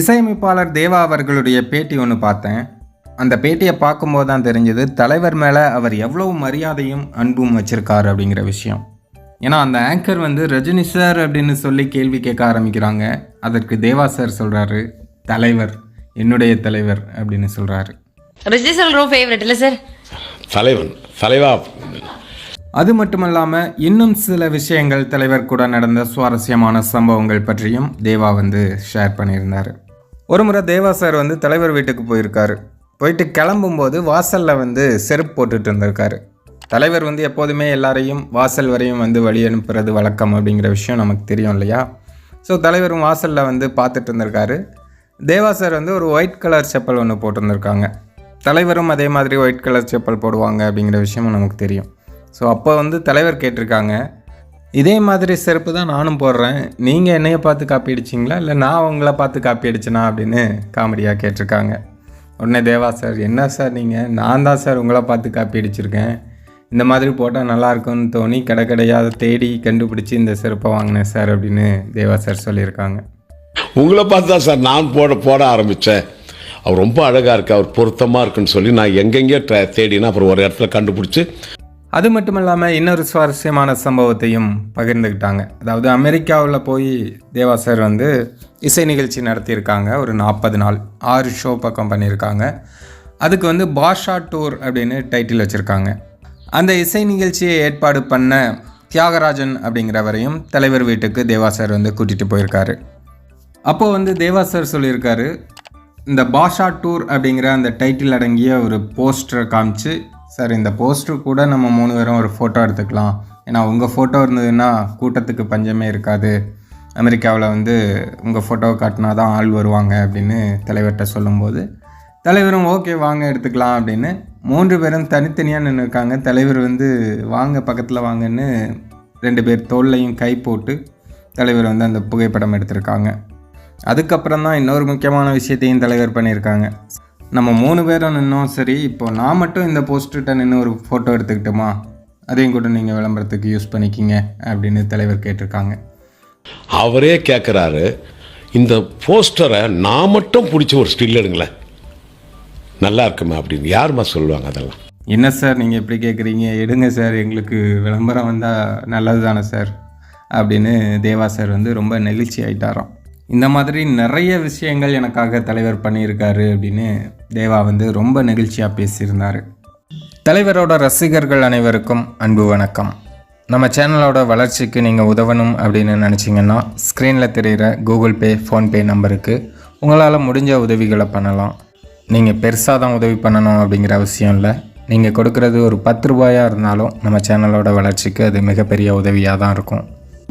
இசையமைப்பாளர் தேவா அவர்களுடைய பேட்டி ஒன்று பார்த்தேன். அந்த பேட்டியை பார்க்கும்போது தான் தெரிஞ்சது தலைவர் மேலே அவர் எவ்வளவு மரியாதையும் அன்பும் வச்சிருக்காரு அப்படிங்கிற விஷயம். ஏன்னா அந்த ஆங்கர் வந்து ரஜினி சார் அப்படின்னு சொல்லி கேள்வி கேட்க ஆரம்பிக்கிறாங்க. அதற்கு தேவா சார் சொல்கிறாரு தலைவர் என்னுடைய தலைவர் அப்படின்னு சொல்கிறாரு ரஜினி சார் ரொம்ப ஃபேவரட் இல்லை சார் தலைவன் தலைவா. அது மட்டுமல்லாமல் இன்னும் சில விஷயங்கள் தலைவர் கூட நடந்த சுவாரஸ்யமான சம்பவங்கள் பற்றியும் தேவா வந்து ஷேர் பண்ணியிருந்தார். ஒரு முறை தேவா சார் வந்து தலைவர் வீட்டுக்கு போயிருக்காரு. போயிட்டு கிளம்பும்போது வாசலில் வந்து செருப்பு போட்டுட்டு இருந்திருக்காரு. தலைவர் வந்து எப்போதுமே எல்லாரையும் வாசல் வரையும் வந்து வழி அனுப்புறது வழக்கம் அப்படிங்கிற விஷயம் நமக்கு தெரியும் இல்லையா? ஸோ தலைவரும் வாசலில் வந்து பார்த்துட்டு இருந்திருக்காரு. தேவா சார் வந்து ஒரு ஒயிட் கலர் செப்பல் ஒன்று போட்டிருந்திருக்காங்க. தலைவரும் அதே மாதிரி ஒயிட் கலர் செப்பல் போடுவாங்க அப்படிங்கிற விஷயமும் நமக்கு தெரியும். ஸோ அப்போ வந்து தலைவர் கேட்டிருக்காங்க. இதே மாதிரி செருப்பு தான் நானும் போடுறேன். நீங்கள் என்னைய பார்த்து காப்பி அடிச்சிங்களா? இல்லை நான் உங்களை பார்த்து காப்பி அடிச்சேனா அப்படின்னு காமெடியாக கேட்டிருக்காங்க. உடனே தேவா சார் என்ன சார் நீங்கள் நான் தான் சார் உங்களை பார்த்து காப்பி அடிச்சிருக்கேன். இந்த மாதிரி போட்டால் நல்லாயிருக்குன்னு தோணி கடை கடையாக தேடி கண்டுபிடிச்சி இந்த செருப்பை வாங்கினேன் சார் அப்படின்னு தேவா சார் சொல்லியிருக்காங்க. உங்களை பார்த்து தான் சார் நான் போட போட ஆரம்பித்தேன் அவர் ரொம்ப அழகாக இருக்கு அவர் பொருத்தமாக இருக்குன்னு சொல்லி நான் எங்கெங்கேயோ தேடினா அப்புறம் ஒரு இடத்துல கண்டுபிடிச்சி அது மட்டும் இல்லாமல் இன்னொரு சுவாரஸ்யமான சம்பவத்தையும் பகிர்ந்துக்கிட்டாங்க அதாவது அமெரிக்காவில் போய் தேவா சார் வந்து இசை நிகழ்ச்சி நடத்தியிருக்காங்க. ஒரு நாற்பது நாள். ஆறு ஷோ பக்கம் பண்ணியிருக்காங்க. அதுக்கு வந்து பாஷா டூர் அப்படின்னு டைட்டில் வச்சுருக்காங்க. அந்த இசை நிகழ்ச்சியை ஏற்பாடு பண்ண தியாகராஜன் அப்படிங்கிறவரையும் தலைவர் வீட்டுக்கு தேவா சார் வந்து கூட்டிகிட்டு போயிருக்காரு. அப்போது வந்து தேவா சார் சொல்லியிருக்காரு இந்த பாஷா டூர் அப்படிங்கிற அந்த டைட்டில் அடங்கிய ஒரு போஸ்டரை காமிச்சு சார் இந்த போஸ்டர் கூட நம்ம மூணு பேரும் ஒரு ஃபோட்டோ எடுத்துக்கலாம். ஏன்னா உங்கள் ஃபோட்டோ இருந்ததுன்னா கூட்டத்துக்கு பஞ்சமே இருக்காது. அமெரிக்காவில் வந்து உங்கள் ஃபோட்டோவை காட்டினா தான் ஆள் வருவாங்க அப்படின்னு தலைவர்கிட்ட சொல்லும்போது தலைவரும் ஓகே வாங்க எடுத்துக்கலாம் அப்படின்னு. மூன்று பேரும் தனித்தனியாக நின்றுருக்காங்க தலைவர் வந்து வாங்க பக்கத்தில் வாங்கன்னு ரெண்டு பேர் தோல்லையும் கை போட்டு தலைவர் வந்து அந்த புகைப்படம் எடுத்திருக்காங்க. அதுக்கப்புறம் தான் இன்னொரு முக்கியமான விஷயத்தையும் தலைவர் பண்ணியிருக்காங்க. நம்ம மூணு பேரும் நின்னோம் சரி இப்போ நான் மட்டும் இந்த போஸ்டர்கிட்ட நின்று ஒரு ஃபோட்டோ எடுத்துக்கிட்டோமா? அதையும் கூட நீங்கள் விளம்பரத்துக்கு யூஸ் பண்ணிக்கிங்க அப்படின்னு தலைவர் கேட்டிருக்காங்க. அவரே கேட்குறாரு இந்த போஸ்டரை நான் மட்டும் பிடிச்ச ஒரு ஸ்டில் எடுங்களேன். நல்லா இருக்குமா அப்படின்னு யாரும்மா சொல்லுவாங்க அதெல்லாம்? என்ன சார் நீங்கள் எப்படி கேட்குறீங்க எடுங்க சார் எங்களுக்கு விளம்பரம் வந்தால் நல்லது தானே சார் அப்படின்னு தேவா சார் வந்து ரொம்ப நெகிழ்ச்சி ஆயிட்டாராம். இந்த மாதிரி நிறைய விஷயங்கள் எனக்காக தலைவர் பண்ணியிருக்காரு அப்படின்னு தேவா வந்து ரொம்ப நெகிழ்ச்சியாக பேசியிருந்தார். தலைவரோட ரசிகர்கள் அனைவருக்கும் அன்பு வணக்கம். நம்ம சேனலோட வளர்ச்சிக்கு நீங்கள் உதவணும் அப்படின்னு நினச்சிங்கன்னா ஸ்க்ரீனில் தெரிகிற கூகுள் பே ஃபோன்பே நம்பருக்கு உங்களால் முடிஞ்ச உதவிகளை பண்ணலாம். நீங்கள் பெருசாக தான் உதவி பண்ணணும் அப்படிங்கிற அவசியம் இல்லை. நீங்கள் கொடுக்குறது ஒரு பத்து ரூபாயாக இருந்தாலும் நம்ம சேனலோட வளர்ச்சிக்கு அது மிகப்பெரிய உதவியாக தான் இருக்கும்.